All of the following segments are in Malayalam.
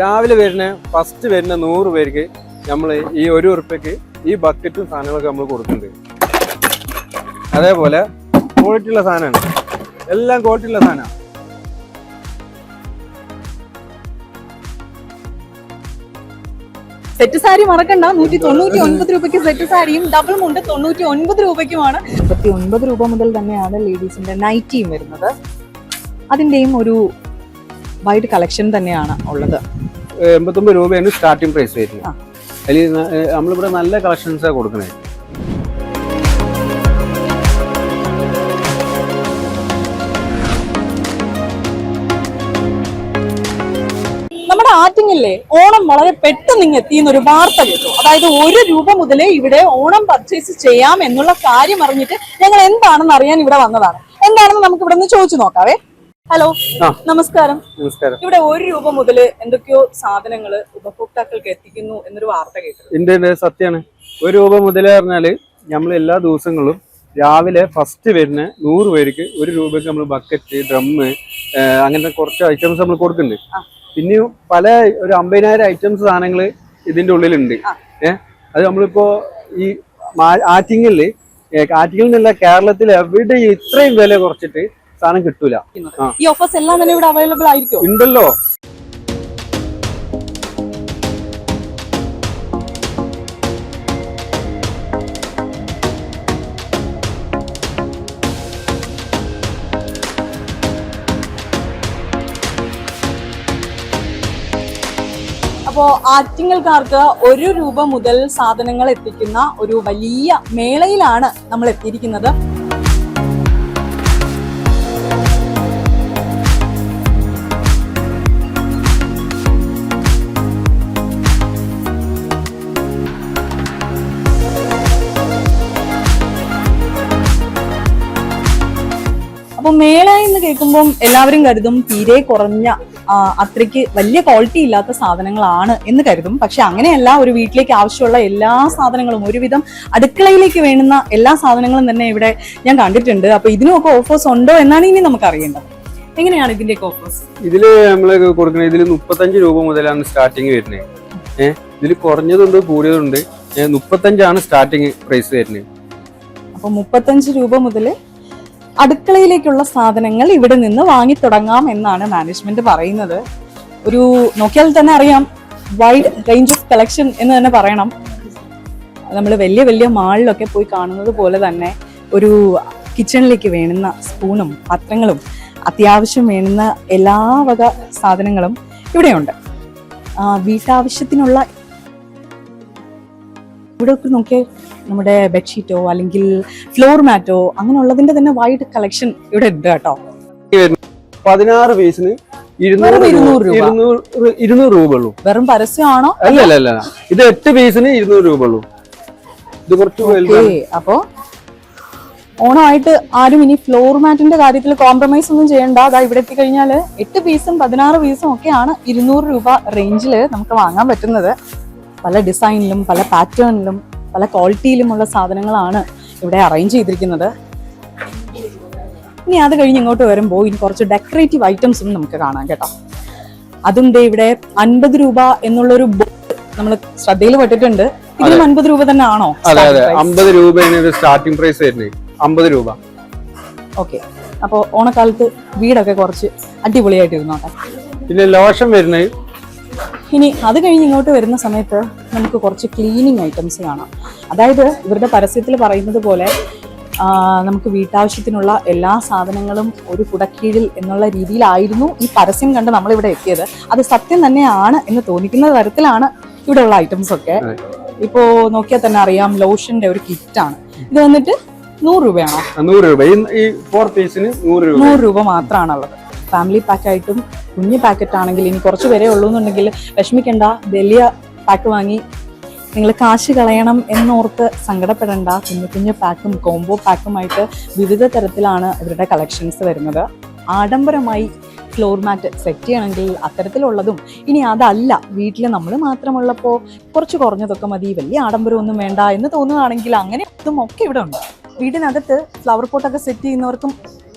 രാവിലെ വരുന്ന ഫസ്റ്റ് വരുന്ന നൂറ് പേർക്ക് നമ്മൾ ഈ ഒരു ഉറുപ്പ്യക്ക് ഈ ബക്കറ്റും സാധനങ്ങളൊക്കെ നമ്മൾ കൊടുക്കുന്നുണ്ട്. അതേപോലെ ക്വാളിറ്റി ഉള്ള സാധനമാണ്. എല്ലാം ക്വാളിറ്റി ഉള്ള സാധനമാണ്. സെറ്റ് സാരി മറക്കണ്ട. നൂറ്റി തൊണ്ണൂറ്റി ഒൻപത് രൂപയ്ക്ക് സെറ്റ് സാരിയും ഡബിൾ മുണ്ട് തൊണ്ണൂറ്റി ഒൻപത് രൂപയ്ക്കുമാണ്. മുപ്പത്തി ഒൻപത് രൂപ മുതൽ തന്നെയാണ് ലേഡീസിന്റെ നൈറ്റിയും വരുന്നത്. അതിന്റെയും ഒരു വൈഡ് കളക്ഷൻ തന്നെയാണ് ഉള്ളത്. എൺപത്തൊമ്പത് രൂപയാണ് സ്റ്റാർട്ടിംഗ് പ്രൈസ് വരുന്നത്. അതിൽ നമ്മളിവിടെ നല്ല കളക്ഷൻസാണ് കൊടുക്കുന്നത് നമ്മുടെ ആറ്റിങ്ങില്ലേ ഓണം വളരെ പെട്ടെന്ന് ഇങ്ങ് എത്തിയെന്ന് ഒരു വാർത്ത കേട്ടു. അതായത് ഒരു രൂപ മുതലേ ഇവിടെ ഓണം പർച്ചേസ് ചെയ്യാം എന്നുള്ള കാര്യം അറിഞ്ഞിട്ട് ഞങ്ങൾ എന്താണെന്ന് അറിയാൻ ഇവിടെ വന്നതാണ്. എന്താണെന്ന് നമുക്ക് ഇവിടെ നിന്ന് ചോദിച്ചു നോക്കാവേ. ഹലോ നമസ്കാരം. നമസ്കാരം. ഇവിടെ ഒരു രൂപ മുതൽ എന്തൊക്കെയോ സാധനങ്ങൾ ഉപഭോക്താക്കൾക്ക് എത്തിക്കുന്നു എന്നൊരു വാർത്ത കേട്ടു ഇന്ത്യന്റെ സത്യമാണ് ഒരു രൂപ മുതൽ പറഞ്ഞാൽ നമ്മൾ എല്ലാ ദിവസങ്ങളും രാവിലെ ഫസ്റ്റ് വരുന്ന നൂറ് പേർക്ക് ഒരു രൂപയ്ക്ക് നമ്മൾ ബക്കറ്റ് ഡ്രമ്മ് അങ്ങനത്തെ കുറച്ച് ഐറ്റംസ് നമ്മൾ കൊടുക്കുന്നുണ്ട്. പിന്നെയും പല ഒരു അമ്പതിനായിരം ഐറ്റംസ് സാധനങ്ങൾ ഇതിന്റെ ഉള്ളിലുണ്ട്. ഏ ഏഹ് അത് നമ്മളിപ്പോ ഈ ആറ്റിങ്ങലിൽ ആറ്റിങ്ങൽ നിന്നല്ല കേരളത്തിൽ എവിടെ ഇത്രയും വില കുറച്ചിട്ട് സാധനം കിട്ടൂല. ഈ ഓഫേഴ്സ് എല്ലാം തന്നെ ഇവിടെ അവൈലബിൾ ആയിരിക്കും ഉണ്ടല്ലോ. അപ്പോ ആറ്റിങ്ങൽക്കാർക്ക് ഒരു രൂപ മുതൽ സാധനങ്ങൾ എത്തിക്കുന്ന ഒരു വലിയ മേളയിലാണ് നമ്മൾ എത്തിയിരിക്കുന്നത്. അപ്പൊ മേള എന്ന് കേൾക്കുമ്പോൾ എല്ലാവരും കരുതും തീരെ കുറഞ്ഞ അത്രയ്ക്ക് വലിയ ക്വാളിറ്റി ഇല്ലാത്ത സാധനങ്ങളാണ് എന്ന് കരുതും. പക്ഷെ അങ്ങനെയല്ല ഒരു വീട്ടിലേക്ക് ആവശ്യമുള്ള എല്ലാ സാധനങ്ങളും ഒരുവിധം അടുക്കളയിലേക്ക് വേണ്ടുന്ന എല്ലാ സാധനങ്ങളും തന്നെ ഇവിടെ ഞാൻ കണ്ടിട്ടുണ്ട്. അപ്പൊ ഇതിനൊക്കെ ഓഫേഴ്സ് ഉണ്ടോ എന്നാണ് ഇനി നമുക്ക് അറിയേണ്ടത്. എങ്ങനെയാണ് ഇതിന്റെ ഓഫേഴ്സ് ഇതിൽ നമ്മൾ കൊടുക്കുന്നത് ഇതിൽ മുപ്പത്തഞ്ച് രൂപ മുതലാണ് സ്റ്റാർട്ടിങ് വരുന്നത് ഏഹ് ഇതിൽ കുറഞ്ഞതുണ്ട് കൂടിയതുണ്ട്. മുപ്പത്തഞ്ചാണ് സ്റ്റാർട്ടിങ് പ്രൈസ് വരുന്നത് അപ്പൊ മുപ്പത്തഞ്ച് രൂപ മുതൽ അടുക്കളയിലേക്കുള്ള സാധനങ്ങൾ ഇവിടെ നിന്ന് വാങ്ങി തുടങ്ങാം എന്നാണ് മാനേജ്മെന്റ് പറയുന്നത്. ഒരു നോക്കിയാൽ തന്നെ അറിയാം വൈഡ് റേഞ്ച് ഓഫ് കളക്ഷൻ എന്ന് തന്നെ പറയണം. നമ്മൾ വലിയ വലിയ മാളിലൊക്കെ പോയി കാണുന്നത് പോലെ തന്നെ ഒരു കിച്ചണിലേക്ക് വേണുന്ന സ്പൂണും പാത്രങ്ങളും അത്യാവശ്യം വേണുന്ന എല്ലാ വക സാധനങ്ങളും ഇവിടെയുണ്ട്. വീട്ടാവശ്യത്തിനുള്ള ഇവിടെ നോക്കിയാൽ നമ്മുടെ ബെഡ്ഷീറ്റോ അല്ലെങ്കിൽ ഫ്ലോർ മാറ്റോ അങ്ങനെയുള്ളതിന്റെ തന്നെ വൈഡ് കളക്ഷൻ ഇവിടെ ഉണ്ട് കേട്ടോ. പതിനാറ് പീസിന് ഇരുന്നൂറ് രൂപ. രൂപ. ഇരുന്നൂറ് ഇരുന്നൂറ് രൂപ ഉള്ളൂ വെറും പരസ്യമാണോ? അല്ല അല്ല. അല്ല ഇത് എട്ട് പീസിന് ഇരുന്നൂറ് രൂപ ഉള്ളൂ ഇത് കുറച്ച് അപ്പോ ഓണമായിട്ട് ആരും ഇനി ഫ്ലോർ മാറ്റിന്റെ കാര്യത്തിൽ കോംപ്രമൈസ് ഒന്നും ചെയ്യണ്ട. അതാ ഇവിടെ എത്തിക്കഴിഞ്ഞാൽ എട്ട് പീസും പതിനാറ് പീസും ഒക്കെയാണ് ഇരുന്നൂറ് രൂപ റേഞ്ചിൽ നമുക്ക് വാങ്ങാൻ പറ്റുന്നത്. പല ഡിസൈനിലും പല പാറ്റേണിലും പല ക്വാളിറ്റിയിലുമുള്ള സാധനങ്ങളാണ് ഇവിടെ അറേഞ്ച് ചെയ്തിരിക്കുന്നത്. ഇനി അത് കഴിഞ്ഞ് ഇങ്ങോട്ട് വരുമ്പോൾ ഇനി കുറച്ച് ഡെക്കറേറ്റീവ് ഐറ്റംസും നമുക്ക് കാണാം കേട്ടോ. അതും ദേ ഇവിടെ അൻപത് രൂപ എന്നുള്ളൊരു ബോർഡ് നമ്മൾ ശ്രദ്ധയിൽ പെട്ടിട്ടുണ്ട്. ഇതിലും അൻപത് രൂപ തന്നെ ആണോ? അതെ അതെ. അമ്പത് രൂപയാണ് സ്റ്റാർട്ടിംഗ് പ്രൈസ് വരുന്നത് അമ്പത് രൂപ. ഓക്കെ അപ്പോ ഓണക്കാലത്ത് വീടൊക്കെ കുറച്ച് അടിപൊളിയായിട്ട് ഇരുന്നോട്ടെ. പിന്നെ ലോഷൻ വരുന്നത് ഇനി അത് കഴിഞ്ഞ് ഇങ്ങോട്ട് വരുന്ന സമയത്ത് നമുക്ക് കുറച്ച് ക്ലീനിങ് ഐറ്റംസ് കാണാം. അതായത് ഇവരുടെ പരസ്യത്തിൽ പറയുന്നത് പോലെ നമുക്ക് വീട്ടാവശ്യത്തിനുള്ള എല്ലാ സാധനങ്ങളും ഒരു കുടക്കീഴിൽ എന്നുള്ള രീതിയിലായിരുന്നു ഈ പരസ്യം കണ്ട് നമ്മളിവിടെ എത്തിയത്. അത് സത്യം തന്നെയാണ് എന്ന് തോന്നിക്കുന്ന തരത്തിലാണ് ഇവിടെയുള്ള ഐറ്റംസ് ഒക്കെ. ഇപ്പോൾ ഇപ്പോ നോക്കിയാൽ തന്നെ അറിയാം ലോഷന്റെ ഒരു കിറ്റാണ് ഇത് വന്നിട്ട് നൂറ് രൂപയാണോ? നൂറ് രൂപ. ഈ- ഈ ഫോർ പീസിന് നൂറ് രൂപ. നൂറ് രൂപ മാത്രമാണുള്ളത്. ഫാമിലി പാക്കായിട്ടും കുഞ്ഞു പാക്കറ്റ് ആണെങ്കിൽ ഇനി കുറച്ച് പേരെ ഉള്ളൂ എന്നുണ്ടെങ്കിൽ വിഷമിക്കണ്ട. വലിയ പാക്ക് വാങ്ങി നിങ്ങൾ കാശ് കളയണം എന്നോർത്ത് സങ്കടപ്പെടേണ്ട. കുഞ്ഞു കുഞ്ഞു പാക്കും കോംബോ പാക്കുമായിട്ട് വിവിധ തരത്തിലാണ് ഇവരുടെ കളക്ഷൻസ് വരുന്നത്. ആഡംബരമായി ഫ്ലോർ മാറ്റ് സെറ്റ് ചെയ്യണമെങ്കിൽ അത്തരത്തിലുള്ളതും ഇനി അതല്ല. വീട്ടിൽ നമ്മൾ മാത്രമുള്ളപ്പോൾ കുറച്ച് കുറഞ്ഞതൊക്കെ മതി. വലിയ ആഡംബരമൊന്നും വേണ്ട എന്ന് തോന്നുകയാണെങ്കിൽ അങ്ങനെ ഇതും ഒക്കെ ഇവിടെ ഉണ്ട്. വീടിനകത്ത് ഫ്ലവർ പോട്ടൊക്കെ സെറ്റ് ചെയ്യുന്നവർക്കും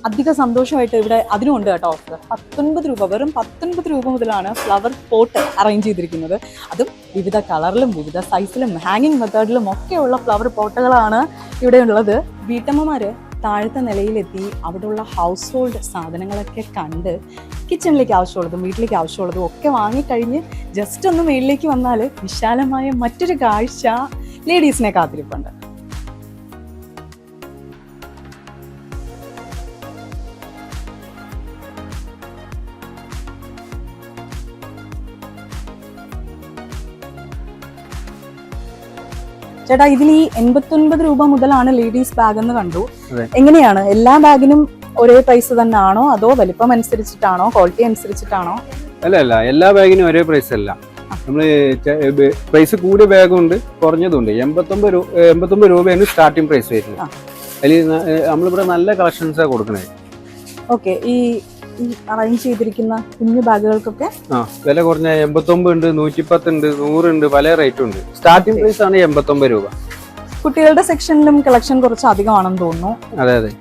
അധിക സന്തോഷമായിട്ട് ഇവിടെ അതിനുണ്ട് കേട്ടോ ഓഫർ പത്തൊൻപത് രൂപ വെറും പത്തൊൻപത് രൂപ മുതലാണ് ഫ്ലവർ പോട്ട് അറേഞ്ച് ചെയ്തിരിക്കുന്നത്. അതും വിവിധ കളറിലും വിവിധ സൈസിലും ഹാങ്ങിങ് മെത്തേഡിലും ഒക്കെയുള്ള ഫ്ലവർ പോട്ടുകളാണ് ഇവിടെ ഉള്ളത്. വീട്ടമ്മമാര് താഴത്തെ നിലയിലെത്തി അവിടെയുള്ള ഹൗസ് ഹോൾഡ് സാധനങ്ങളൊക്കെ കണ്ട് കിച്ചണിലേക്ക് ആവശ്യമുള്ളതും വീട്ടിലേക്ക് ആവശ്യമുള്ളതും ഒക്കെ വാങ്ങിക്കഴിഞ്ഞ് ജസ്റ്റ് ഒന്ന് മേളിലേക്ക് വന്നാൽ വിശാലമായ മറ്റൊരു കാഴ്ച ലേഡീസിനെ കാത്തിരിപ്പുണ്ട്. ചേട്ടാ ഇതിൽ ഈ എൺപത്തൊൻപത് രൂപ മുതലാണ് ലേഡീസ് ബാഗ് എന്ന് കണ്ടു. എങ്ങനെയാണ്? എല്ലാ ബാഗിനും ഒരേ പ്രൈസ് തന്നെ ആണോ അതോ വലിപ്പം അനുസരിച്ചിട്ടാണോ? ക്വാളിറ്റി അനുസരിച്ചിട്ടാണോ? അല്ല അല്ല. എല്ലാ ബാഗിനും ഒരേ പ്രൈസ് അല്ല. നമ്മൾ പ്രൈസ് കൂടിയ ബാഗും കുറഞ്ഞതുണ്ട്. എൺപത്തൊമ്പത് രൂപ എൺപത്തൊമ്പത് രൂപയാണ് സ്റ്റാർട്ടിംഗ് പ്രൈസ് വരുന്നത്. അതിൽ നമ്മളിവിടെ നല്ല കളക്ഷൻസാണ് കൊടുക്കുന്നത് ഓക്കെ ഈ ഈ അറേഞ്ച് ചെയ്തിരിക്കുന്ന കുഞ്ഞു ബാഗുകൾക്കൊക്കെ ആ വില കുറഞ്ഞ എൺപത്തൊമ്പത് ഉണ്ട് നൂറ്റിപ്പത്ത് ഉണ്ട് നൂറുണ്ട് പല റേറ്റ് ഉണ്ട്. സ്റ്റാർട്ടിംഗ് പ്രൈസ് ആണ് എൺപത്തൊമ്പത് രൂപ. കുട്ടികളുടെ സെക്ഷനിലും കളക്ഷൻ കുറച്ച് അധികമാണെന്ന് തോന്നുന്നു. അതെ അതെ.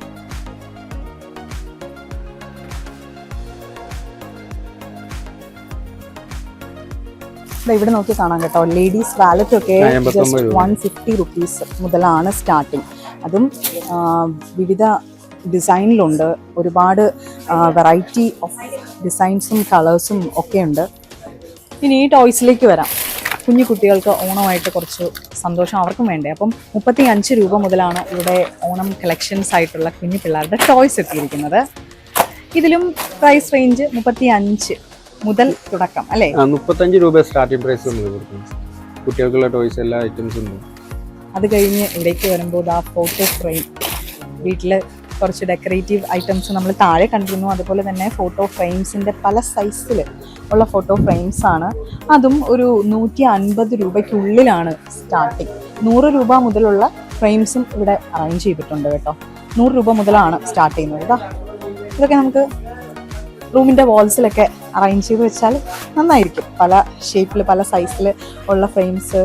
ഇവിടെ നോക്കി കാണാം കേട്ടോ. ലേഡീസ് വാലറ്റ് ഒക്കെ 89 ജസ്റ്റ്. വൺ ഫിഫ്റ്റി റുപ്പീസ് മുതലാണ് സ്റ്റാർട്ടിങ് അതും വിവിധ ഡിസൈനിലുണ്ട്. ഒരുപാട് വെറൈറ്റി ഓഫ് ഡിസൈൻസും കളേഴ്സും ഒക്കെ ഉണ്ട് ഇനി ഈ ടോയ്സിലേക്ക് വരാം. കുഞ്ഞു കുട്ടികൾക്ക് ഓണമായിട്ട് കുറച്ച് സന്തോഷം അവർക്കും വേണ്ടേ? അപ്പം മുപ്പത്തി അഞ്ച് രൂപ മുതലാണ് ഇവിടെ ഓണം കളക്ഷൻസ് ആയിട്ടുള്ള കുഞ്ഞു പിള്ളേരുടെ ടോയ്സ് എത്തിയിരിക്കുന്നത്. ഇതിലും പ്രൈസ് റേഞ്ച് മുപ്പത്തി അഞ്ച് മുതൽ തുടക്കം അല്ലേ? മുപ്പത്തഞ്ച് രൂപ സ്റ്റാർട്ടിംഗ് പ്രൈസ് കുട്ടികൾക്കുള്ള ടോയ്സ് എല്ലാ ഐറ്റംസും അത് കഴിഞ്ഞ് ഇവിടേക്ക് വരുമ്പോൾ ആ ഫോട്ടോ ഫ്രെയിം വീട്ടിൽ കുറച്ച് ഡെക്കറേറ്റീവ് ഐറ്റംസ് നമ്മൾ താഴെ കണ്ടിരുന്നു. അതുപോലെ തന്നെ ഫോട്ടോ ഫ്രെയിംസിന്റെ പല സൈസിൽ ഉള്ള ഫോട്ടോ ഫ്രെയിംസ് ആണ്. അതും ഒരു നൂറ്റി അൻപത് രൂപയ്ക്കുള്ളിലാണ് സ്റ്റാർട്ടിങ് നൂറ് രൂപ മുതലുള്ള ഫ്രെയിംസും ഇവിടെ അറേഞ്ച് ചെയ്തിട്ടുണ്ട് കേട്ടോ. നൂറ് രൂപ മുതലാണ് സ്റ്റാർട്ട് ചെയ്യുന്നത് കേട്ടോ. ഇതൊക്കെ നമുക്ക് റൂമിന്റെ വാൾസിലൊക്കെ അറേഞ്ച് ചെയ്ത് വെച്ചാൽ നന്നായിരിക്കും. പല ഷേപ്പിൽ പല സൈസിൽ ഉള്ള ഫ്രെയിംസ്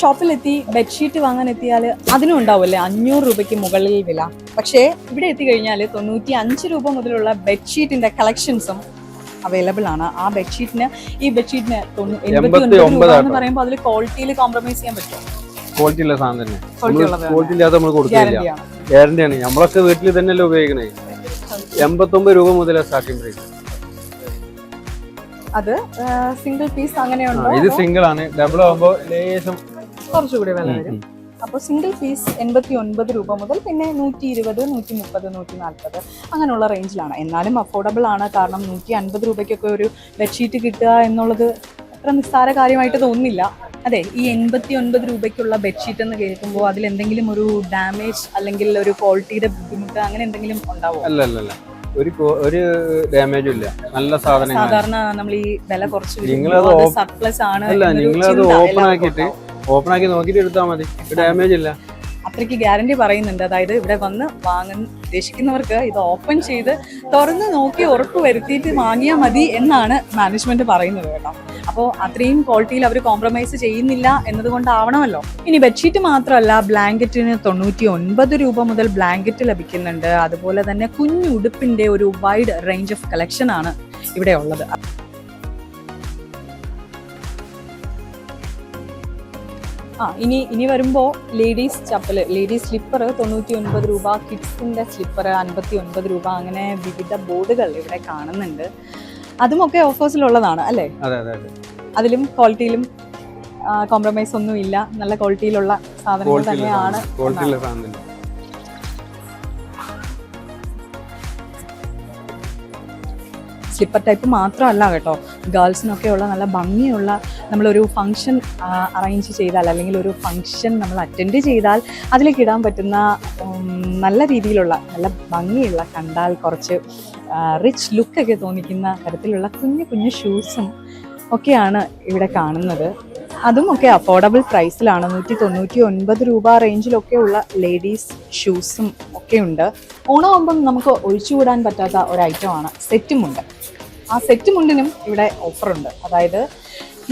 ഷോപ്പിലെത്തി ബെഡ്ഷീറ്റ് വാങ്ങാൻ എത്തിയാൽ അതിനും ഉണ്ടാവുമല്ലേ? അഞ്ഞൂറ് രൂപയ്ക്ക് മുകളിൽ വില. പക്ഷേ ഇവിടെ എത്തിക്കഴിഞ്ഞാൽ തൊണ്ണൂറ്റി അഞ്ച് രൂപ മുതലുള്ള ബെഡ്ഷീറ്റിന്റെ കളക്ഷൻസും അവൈലബിൾ ആണ്. ആ ബെഡ്ഷീറ്റിന് ഈ ബെഡ്ഷീറ്റിന് എൺപത്തി ഒൻപത് എന്ന് പറയുമ്പോൾ അതിൽ ക്വാളിറ്റിയിൽ കോംപ്രമൈസ് ചെയ്യാൻ പറ്റും ക്വാളിറ്റി ഉള്ള സാധനം തന്നെ. ക്വാളിറ്റി ഇല്ലാതെ നമ്മൾ കൊടുക്കില്ല ഗ്യാരണ്ടിയാണ് നമ്മളൊക്കെ വീട്ടിൽ തന്നെയല്ലേ ഉപയോഗിക്കണേ. എൺപത്തൊമ്പത് രൂപ മുതലാണ് സ്റ്റാർട്ടിംഗ് പ്രൈസ് അത് സിംഗിൾ പീസ് അങ്ങനെയുണ്ട്? ഇത് സിംഗിൾ ആണ്. ഡബിൾ ആകുമ്പോൾ ലേശം കുറച്ചുകൂടി വില വരും. അപ്പോൾ സിംഗിൾ ഫീസ് എൺപത്തി ഒൻപത് രൂപ മുതൽ പിന്നെ നൂറ്റി ഇരുപത് നൂറ്റി മുപ്പത് നൂറ്റി നാൽപ്പത് അങ്ങനെയുള്ള റേഞ്ചിലാണ് എന്നാലും അഫോർഡബിൾ ആണ്. കാരണം നൂറ്റി അൻപത് രൂപയ്ക്കൊക്കെ ഒരു ബെഡ്ഷീറ്റ് കിട്ടുക എന്നുള്ളത് അത്ര നിസ്സാര കാര്യമായിട്ട് തോന്നുന്നില്ല. അതെ ഈ എൺപത്തി ഒൻപത് രൂപയ്ക്കുള്ള ബെഡ്ഷീറ്റ് എന്ന് കേൾക്കുമ്പോൾ അതിൽ എന്തെങ്കിലും ഒരു ഡാമേജ് അല്ലെങ്കിൽ ഒരു ക്വാളിറ്റിയുടെ ബുദ്ധിമുട്ട് അങ്ങനെ എന്തെങ്കിലും ഉണ്ടാവും? അല്ല അല്ല അല്ല. ഒരു ഒരു ഡാമേജും ഇല്ല. നല്ല സാധനം സാധാരണ നമ്മൾ ഈ വില കുറച്ച് സർപ്ലസ് ആണ് ഓപ്പൺ ആക്കിയിട്ട്. ഓപ്പൺ ആക്കി നോക്കിയിട്ട് എടുത്താൽ മതി. ഡാമേജ് ഇല്ല. അത്രയ്ക്ക് ഗ്യാരണ്ടി പറയുന്നുണ്ട്. അതായത് ഇവിടെ വന്ന് വാങ്ങാൻ ഉദ്ദേശിക്കുന്നവർക്ക് ഇത് ഓപ്പൺ ചെയ്ത് തുറന്ന് നോക്കി ഉറപ്പ് വരുത്തിയിട്ട് വാങ്ങിയാൽ മതി എന്നാണ് മാനേജ്മെന്റ് പറയുന്നത് കേട്ടോ. അപ്പോൾ അത്രയും ക്വാളിറ്റിയിൽ അവർ കോംപ്രമൈസ് ചെയ്യുന്നില്ല എന്നതുകൊണ്ടാവണമല്ലോ. ഇനി ബെഡ്ഷീറ്റ് മാത്രമല്ല ബ്ലാങ്കറ്റിന് തൊണ്ണൂറ്റി ഒൻപത് രൂപ മുതൽ ബ്ലാങ്കറ്റ് ലഭിക്കുന്നുണ്ട്. അതുപോലെ തന്നെ കുഞ്ഞുടുപ്പിന്റെ ഒരു വൈഡ് റേഞ്ച് ഓഫ് കളക്ഷൻ ആണ് ഇവിടെ ഉള്ളത്. ആ ഇനി ഇനി വരുമ്പോൾ ലേഡീസ് ചപ്പൽ ലേഡീസ് സ്ലിപ്പർ തൊണ്ണൂറ്റി ഒൻപത് രൂപ കിഡ്സിന്റെ സ്ലിപ്പർ അൻപത്തി ഒൻപത് രൂപ അങ്ങനെ വിവിധ ബോർഡുകൾ ഇവിടെ കാണുന്നുണ്ട്. അതുമൊക്കെ ഓഫേഴ്സിലുള്ളതാണ് അല്ലേ? അതെ അതെ അതെ. അതിലും ക്വാളിറ്റിയിലും കോംപ്രമൈസ് ഒന്നും ഇല്ല നല്ല ക്വാളിറ്റിയിലുള്ള സാധനങ്ങൾ തന്നെയാണ് സ്ലിപ്പർ ടൈപ്പ് മാത്രമല്ല കേട്ടോ. ഗേൾസിനൊക്കെയുള്ള നല്ല ഭംഗിയുള്ള നമ്മളൊരു ഫങ്ഷൻ അറേഞ്ച് ചെയ്താൽ അല്ലെങ്കിൽ ഒരു ഫങ്ഷൻ നമ്മൾ അറ്റൻഡ് ചെയ്താൽ അതിലേക്ക് ഇടാൻ പറ്റുന്ന നല്ല രീതിയിലുള്ള നല്ല ഭംഗിയുള്ള കണ്ടാൽ കുറച്ച് റിച്ച് ലുക്കൊക്കെ തോന്നിക്കുന്ന തരത്തിലുള്ള കുഞ്ഞു കുഞ്ഞു ഷൂസും ഒക്കെയാണ് ഇവിടെ കാണുന്നത്. അതും ഒക്കെ അഫോർഡബിൾ പ്രൈസിലാണ് നൂറ്റി തൊണ്ണൂറ്റി ഒൻപത് രൂപ റേഞ്ചിലൊക്കെ ഉള്ള ലേഡീസ് ഷൂസും ഒക്കെ ഉണ്ട്. ഓണമാകുമ്പം നമുക്ക് ഒഴിച്ചുകൂടാൻ പറ്റാത്ത ഒരു ഐറ്റമാണ് സെറ്റ് മുണ്ട്. ആ സെറ്റ് മുണ്ടിനും ഇവിടെ ഓഫറുണ്ട് അതായത്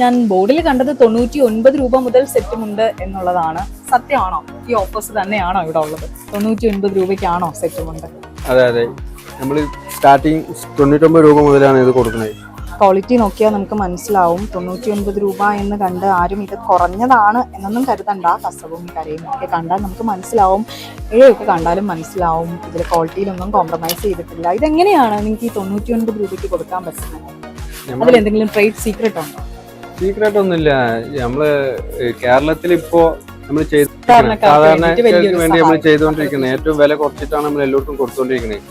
ഞാൻ ബോർഡിൽ കണ്ടത് തൊണ്ണൂറ്റി ഒൻപത് രൂപ മുതൽ സെറ്റ് മുണ്ട് എന്നുള്ളതാണ്. സത്യമാണോ? ഈ ഓഫേഴ്സ് തന്നെയാണോ ഇവിടെ ഉള്ളത്? തൊണ്ണൂറ്റി ഒൻപത് രൂപയ്ക്കാണോ സെറ്റ് മുണ്ട്? അതെ അതെ. നമ്മൾ സ്റ്റാർട്ടിങ് തൊണ്ണൂറ്റൊമ്പത് രൂപ മുതലാണ് ഇത് കൊടുക്കുന്നത്. ക്വാളിറ്റി നോക്കിയാൽ നമുക്ക് മനസ്സിലാവും. തൊണ്ണൂറ്റി ഒൻപത് രൂപ എന്ന് കണ്ട് ആരും ഇത് കുറഞ്ഞതാണ് എന്നൊന്നും കരുതണ്ട. കസവും കരയും ഒക്കെ കണ്ടാൽ നമുക്ക് മനസ്സിലാവും. ഏഴൊക്കെ കണ്ടാലും മനസ്സിലാവും. ഇതിൽ ക്വാളിറ്റിയിലൊന്നും കോംപ്രമൈസ് ചെയ്തിട്ടില്ല. ഇതെങ്ങനെയാണ് നിങ്ങൾക്ക് ഈ തൊണ്ണൂറ്റി ഒൻപത് രൂപയ്ക്ക് കൊടുക്കാൻ പറ്റുന്നത്? അതിൽ എന്തെങ്കിലും ട്രേഡ് സീക്രട്ട് ഉണ്ടോ? സീക്രട്ട് ഒന്നുമില്ല. നമ്മൾ കേരളത്തിൽ ഇപ്പോ നമ്മൾ ചെയ്ത് വലിയൊരു വേണ്ടി നമ്മൾ. ചെയ്തുകൊണ്ടിരിക്കുന്നത്. ഏറ്റവും വില കുറച്ചിട്ടാണ് നമ്മൾ എല്ലായിടത്തും കൊടുത്തുകൊണ്ടിരിക്കുന്നത്.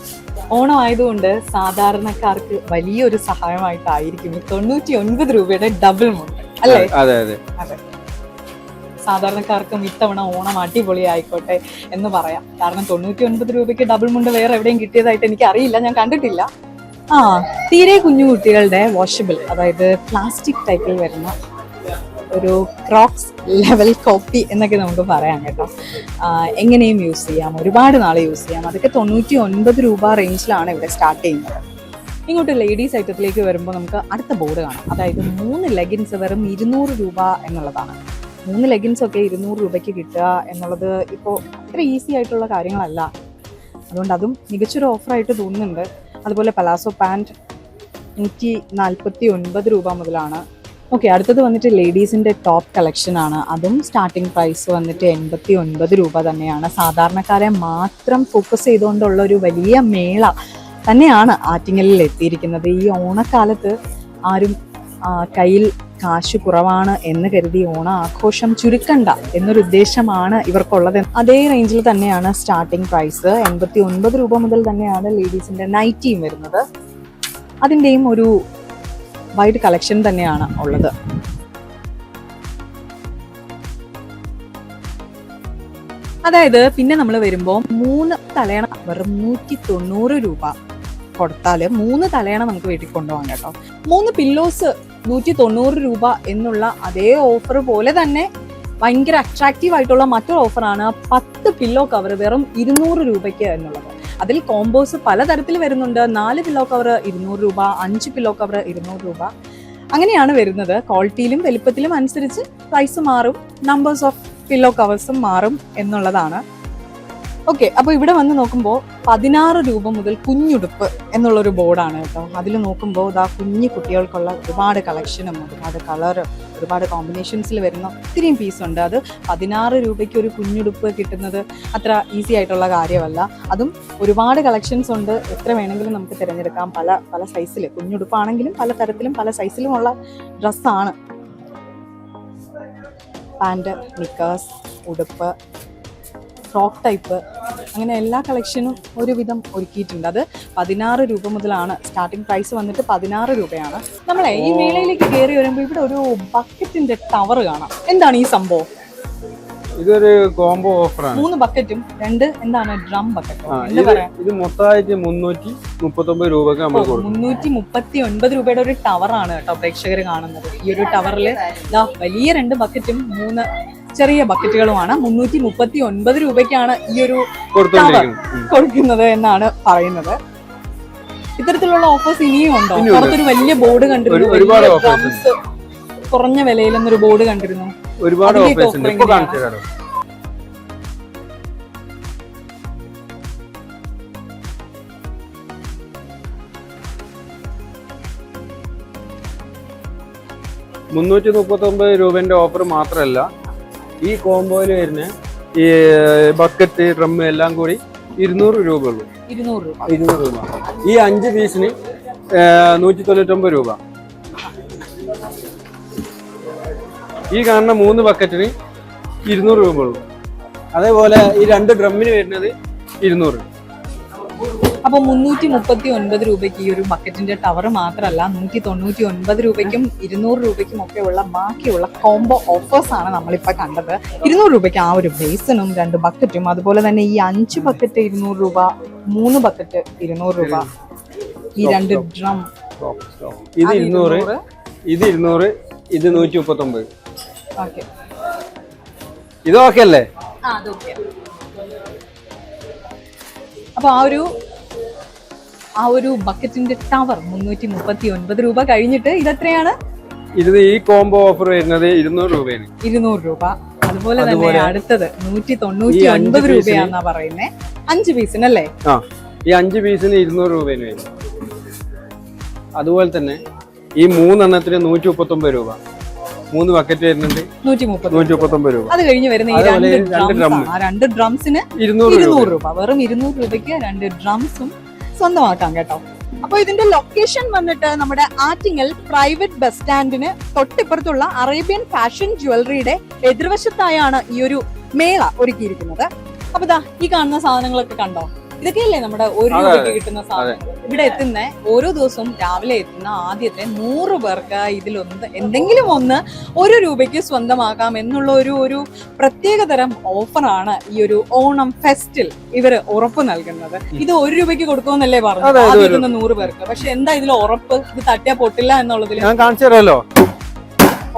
ഓണം ആയതുകൊണ്ട് സാധാരണക്കാർക്ക് വലിയൊരു സഹായമായിട്ടായിരിക്കും ഈ തൊണ്ണൂറ്റി ഒൻപത് രൂപയുടെ ഡബിൾ മുണ്ട് അല്ലേ? അതെ അതെ. അതെ. സാധാരണക്കാർക്കും ഇത്തവണ ഓണം അടിപൊളി ആയിക്കോട്ടെ എന്ന് പറയാം. കാരണം തൊണ്ണൂറ്റി ഒൻപത് രൂപയ്ക്ക് ഡബിൾ മുണ്ട് വേറെ എവിടെയും കിട്ടിയതായിട്ട് എനിക്ക് അറിയില്ല ഞാൻ കണ്ടിട്ടില്ല. ആ തീരെ കുഞ്ഞു കുട്ടികളുടെ വാഷബിൾ അതായത് പ്ലാസ്റ്റിക് ടൈപ്പിൽ വരുന്ന ഒരു ക്രോക്സ് ലെവൽ കോപ്പി എന്നൊക്കെ നമുക്ക് പറയാം കേട്ടോ. എങ്ങനെയും യൂസ് ചെയ്യാം. ഒരുപാട് നാൾ യൂസ് ചെയ്യാം. അതൊക്കെ തൊണ്ണൂറ്റി ഒൻപത് രൂപ റേഞ്ചിലാണ് ഇവിടെ സ്റ്റാർട്ട് ചെയ്യുന്നത്. ഇങ്ങോട്ട് ലേഡീസ് ഐറ്റത്തിലേക്ക് വരുമ്പോൾ നമുക്ക് അടുത്ത ബോർഡ് കാണാം. അതായത് മൂന്ന് ലെഗിൻസ് വെറും ഇരുന്നൂറ് രൂപ എന്നുള്ളതാണ്. മൂന്ന് ലെഗിൻസ് ഒക്കെ ഇരുന്നൂറ് രൂപയ്ക്ക് കിട്ടുക എന്നുള്ളത് ഇപ്പോൾ അത്ര ഈസി ആയിട്ടുള്ള കാര്യങ്ങളല്ല. അതുകൊണ്ട് അതും മികച്ചൊരു ഓഫറായിട്ട് തോന്നുന്നുണ്ട്. അതുപോലെ പലാസോ പാന്റ് നൂറ്റി നാൽപ്പത്തി ഒൻപത് രൂപ മുതലാണ് ഓക്കെ അടുത്തത് വന്നിട്ട് ലേഡീസിന്റെ ടോപ്പ് കളക്ഷനാണ് അതും സ്റ്റാർട്ടിംഗ് പ്രൈസ് വന്നിട്ട് എൺപത്തി ഒൻപത് രൂപ തന്നെയാണ്. സാധാരണക്കാരെ മാത്രം ഫോക്കസ് ചെയ്തുകൊണ്ടുള്ള ഒരു വലിയ മേള തന്നെയാണ് ആറ്റിങ്ങലിൽ എത്തിയിരിക്കുന്നത്. ഈ ഓണക്കാലത്ത് ആരും കയ്യിൽ കാശ് കുറവാണ് എന്ന് കരുതി ഓണ ആഘോഷം ചുരുക്കണ്ട എന്നൊരു ഉദ്ദേശമാണ് ഇവർക്കുള്ളത്. അതേ റേഞ്ചിൽ തന്നെയാണ് സ്റ്റാർട്ടിംഗ് പ്രൈസ് എൺപത്തി ഒൻപത് രൂപ മുതൽ തന്നെയാണ് ലേഡീസിന്റെ നൈറ്റിയും വരുന്നത്. അതിന്റെയും ഒരു വൈഡ് കളക്ഷൻ തന്നെയാണ് ഉള്ളത്. അതായത് പിന്നെ നമ്മൾ വരുമ്പോൾ മൂന്ന് തലയണ വെറും നൂറ്റി തൊണ്ണൂറ് രൂപ കൊടുത്താൽ മൂന്ന് തലയണ നമുക്ക് വീട്ടിൽ കൊണ്ടുപോകാം കേട്ടോ. മൂന്ന് പില്ലോസ് നൂറ്റി തൊണ്ണൂറ് രൂപ എന്നുള്ള അതേ ഓഫർ പോലെ തന്നെ ഭയങ്കര അട്രാക്റ്റീവ് ആയിട്ടുള്ള മറ്റൊരു ഓഫറാണ് പത്ത് പില്ലോ കവർ വെറും ഇരുന്നൂറ് രൂപയ്ക്ക് എന്നുള്ളത്. അതിൽ കോംബോസ് പലതരത്തിൽ വരുന്നുണ്ട്. നാല് കിലോ കവർ ഇരുന്നൂറ് രൂപ അഞ്ച് കിലോ കവർ ഇരുന്നൂറ് രൂപ. അങ്ങനെയാണ് വരുന്നത്. ക്വാളിറ്റിയിലും വലിപ്പത്തിലും അനുസരിച്ച് പ്രൈസ് മാറും. നമ്പേഴ്സ് ഓഫ് പില്ലോ കവേഴ്സും മാറും എന്നുള്ളതാണ്. ഓക്കെ അപ്പോൾ ഇവിടെ വന്ന് നോക്കുമ്പോൾ പതിനാറ് രൂപ മുതൽ കുഞ്ഞുടുപ്പ് എന്നുള്ളൊരു ബോർഡാണ് കേട്ടോ. അതിൽ നോക്കുമ്പോൾ ഇതാ കുഞ്ഞു കുട്ടികൾക്കുള്ള ഒരുപാട് കളക്ഷനും ഒരുപാട് കളറും ഒരുപാട് കോമ്പിനേഷൻസിൽ വരുന്ന ഒത്തിരിയും ഉണ്ട്. അത് പതിനാറ് രൂപയ്ക്ക് ഒരു കുഞ്ഞുടുപ്പ് കിട്ടുന്നത് അത്ര ഈസി ആയിട്ടുള്ള കാര്യമല്ല. അതും ഒരുപാട് കളക്ഷൻസ് ഉണ്ട്. എത്ര വേണമെങ്കിലും നമുക്ക് തിരഞ്ഞെടുക്കാം. പല പല സൈസിൽ കുഞ്ഞുടുപ്പാണെങ്കിലും പല തരത്തിലും പല സൈസിലുമുള്ള ഡ്രസ്സാണ് പാന്റ് നിക്കേഴ്സ് ഉടുപ്പ് ഫ്രോക്ക് ടൈപ്പ്. അങ്ങനെ എല്ലാ കളക്ഷനും ഒരുവിധം ഒരുക്കിയിട്ടുണ്ട്. അത് പതിനാറ് രൂപ മുതലാണ്. സ്റ്റാർട്ടിംഗ് പ്രൈസ് വന്നിട്ട് പതിനാറ് രൂപയാണ്. നമ്മളെ ഈ മേളയിലേക്ക് കയറി വരുമ്പോൾ ഇവിടെ ഒരു ബക്കറ്റിന്റെ ടവർ കാണാം. എന്താണ് ഈ സംഭവം? ഇതൊരു കോംബോ ഓഫറാണ്. മൂന്ന് ബക്കറ്റും രണ്ട് എന്താണ് ഡ്രം ബക്കറ്റ്? ഇത് മൊത്തമായിട്ട് മുന്നൂറ്റി മുപ്പത്തൊമ്പത് രൂപക്ക് നമ്മൾ കൊടുക്കും. മുന്നൂറ്റി മുപ്പത്തി ഒൻപത് രൂപയുടെ ഒരു ടവറാണ് കേട്ടോ പ്രേക്ഷകർ കാണുന്നത്. ഈ ഒരു ടവറിൽ വലിയ രണ്ട് ബക്കറ്റും മൂന്ന് ചെറിയ ബക്കറ്റുകളുമാണ്. മുന്നൂറ്റി മുപ്പത്തി ഒൻപത് രൂപയ്ക്കാണ് ഈ ഒരു. കൊടുക്കുന്നത് എന്നാണ് പറയുന്നത്. ഇത്തരത്തിലുള്ള ഓഫേഴ്സ് ഇനിയും ഉണ്ടോ? പുറത്തൊരു വലിയ ബോർഡ് കണ്ടിരുന്നു. കുറഞ്ഞ ഒരുപാട് വലിയ offers കുറഞ്ഞ വിലയിലെന്നൊരു ബോർഡ് കണ്ടിരുന്നു. ഒരുപാട്? മുന്നൂറ്റി മുപ്പത്തി ഒമ്പത് രൂപന്റെ ഓഫർ മാത്രമല്ല ഈ കോംബോയിൽ വരുന്ന ഈ ബക്കറ്റ് ഡ്രം എല്ലാം കൂടി ഇരുന്നൂറ് രൂപ ഉള്ളൂ ഇരുന്നൂറ് രൂപ. രൂപ. ഈ അഞ്ച് പീസിന് നൂറ്റി തൊണ്ണൂറ്റൊമ്പത് രൂപ. ഈ കാണുന്ന മൂന്ന് ബക്കറ്റിന് ഇരുന്നൂറ് രൂപ ഉള്ളൂ അതേപോലെ ഈ രണ്ട് ഡ്രമ്മിന് വരുന്നത് ഇരുന്നൂറ്. അപ്പൊ മുന്നൂറ്റി മുപ്പത്തി ഒൻപത് രൂപയ്ക്ക് ഈ ഒരു ബക്കറ്റിന്റെ ടവർ മാത്രമല്ല നൂറ്റി തൊണ്ണൂറ്റി ഒൻപത് രൂപയ്ക്കും ഇരുന്നൂറ് രൂപയ്ക്കും ഒക്കെ ഉള്ള ബാക്കിയുള്ള കോംബോ ഓഫേഴ്സ് ആണ് നമ്മളിപ്പോ കണ്ടത്. ഇരുന്നൂറ് രൂപയ്ക്ക് ആ ഒരു ബേസിനും രണ്ട് ബക്കറ്റും അതുപോലെ തന്നെ ഈ അഞ്ച് ബക്കറ്റ് ഇരുന്നൂറ് രൂപ മൂന്ന് ബക്കറ്റ് ഇരുന്നൂറ് രൂപ ഈ രണ്ട് ഡ്രം ഇത് ഇരുന്നൂറ് ഇത് ഇരുന്നൂറ് ഇത് നൂറ്റി മുപ്പത്തൊമ്പത് ഒമ്പത് ഇത് ഓക്കെ അല്ലേ? അപ്പൊ ആ ഒരു ആ ഒരു ബക്കറ്റിന്റെ ടവർ മുന്നൂറ്റി മുപ്പത്തി ഒൻപത് രൂപ കഴിഞ്ഞിട്ട് ഇതെത്രയാണ്? ഇത് ഈ കോംബോ ഓഫർ വരുന്നത് ഇരുന്നൂറ് രൂപയാണ്. ഇരുന്നൂറ് രൂപ. അതുപോലെ തന്നെ അടുത്തത് നൂറ്റി തൊണ്ണൂറ്റി ഒൻപത് രൂപയാണെന്നാ പറയുന്നേ. അഞ്ച് പീസിനല്ലേ ഈ അഞ്ച് പീസിന് ഇരുന്നൂറ് രൂപയാണ് വരും അതുപോലെ തന്നെ ഈ മൂന്നെണ്ണത്തിന് നൂറ്റി മുപ്പത്തി ഒമ്പത് രൂപ. മൂന്ന് ബക്കറ്റ് വരുന്നുണ്ട്. നൂറ്റി മുപ്പത് നൂറ്റി മുപ്പത്തൊമ്പത് രൂപ. അത് കഴിഞ്ഞ് വരുന്ന ഈ രണ്ട് ഡ്രംസ് ആ രണ്ട് ഡ്രംസിന് ഇരുന്നൂറ് രൂപ. വെറും ഇരുന്നൂറ് രൂപയ്ക്ക് രണ്ട് ഡ്രംസും സ്വന്തമാക്കാം കേട്ടോ. അപ്പൊ ഇതിന്റെ ലൊക്കേഷൻ വന്നിട്ട് നമ്മുടെ ആറ്റിങ്ങൽ പ്രൈവറ്റ് ബസ് സ്റ്റാൻഡിന് തൊട്ടിപ്പുറത്തുള്ള അറേബ്യൻ ഫാഷൻ ജ്വല്ലറിയുടെ എതിർവശത്തായാണ് ഈ ഒരു മേള ഒരുക്കിയിരിക്കുന്നത്. അപ്പൊ ഈ കാണുന്ന സാധനങ്ങളൊക്കെ കണ്ടോ? ഇതൊക്കെയല്ലേ നമ്മുടെ ഒരു രൂപയ്ക്ക് കിട്ടുന്ന സാധനങ്ങൾ ഇവിടെ എത്തുന്ന ഓരോ ദിവസവും രാവിലെ എത്തുന്ന ആദ്യത്തെ നൂറ് പേർക്ക് ഇതിലൊന്ന് എന്തെങ്കിലും ഒന്ന് ഒരു രൂപയ്ക്ക് സ്വന്തമാക്കാം എന്നുള്ള ഒരു ഒരു പ്രത്യേകതരം ഓഫറാണ് ഈ ഒരു ഓണം ഫെസ്റ്റിൽ ഇവർ ഉറപ്പ് നൽകുന്നത്. ഇത് ഒരു രൂപയ്ക്ക് കൊടുക്കുമെന്നല്ലേ പറഞ്ഞു ആദ്യം എത്തുന്ന നൂറ് പേർക്ക്. പക്ഷെ എന്താ ഇതിൽ ഉറപ്പ്? ഇത് തട്ടിയാ പൊട്ടില്ല എന്നുള്ളതിൽ ഞാൻ കാണിച്ചു തരാമല്ലോ.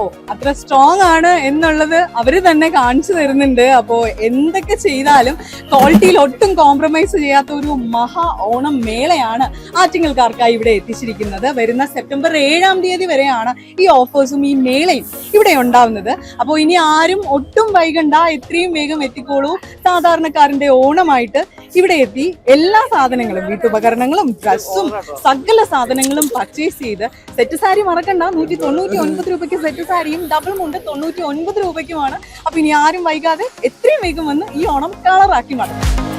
ഓ അത്ര സ്ട്രോങ് ആണ് എന്നുള്ളത് അവർ തന്നെ കാണിച്ചു തരുന്നുണ്ട്. അപ്പോ എന്തൊക്കെ ചെയ്താലും ക്വാളിറ്റിയിൽ ഒട്ടും കോംപ്രമൈസ് ചെയ്യാത്ത ഒരു മഹാ ഓണം മേളയാണ് ആറ്റിങ്ങൽക്കാർക്കായി ഇവിടെ എത്തിച്ചിരിക്കുന്നത്. വരുന്ന സെപ്റ്റംബർ ഏഴാം തീയതി വരെയാണ് ഈ ഓഫേഴ്സും ഈ മേളയും ഇവിടെ ഉണ്ടാവുന്നത്. അപ്പോൾ ഇനി ആരും ഒട്ടും വൈകണ്ട എത്രയും വേഗം എത്തിക്കോളൂ. സാധാരണക്കാരന്റെ ഓണമായിട്ട് ഇവിടെ എത്തി എല്ലാ സാധനങ്ങളും വീട്ടുപകരണങ്ങളും ഡ്രസ്സും സകല സാധനങ്ങളും പർച്ചേസ് ചെയ്ത് സെറ്റ് സാരി മറക്കണ്ട. നൂറ്റി തൊണ്ണൂറ്റി ഒൻപത് രൂപയ്ക്ക് സെറ്റ് സാരിയും ഡബിൾ മുണ്ട് തൊണ്ണൂറ്റി ഒൻപത് രൂപയ്ക്കുമാണ്. അപ്പൊ ഇനി ആരും വൈകാതെ എത്രയും വേഗം വന്ന് ഈ ഓണം കളറാക്കി മടങ്ങും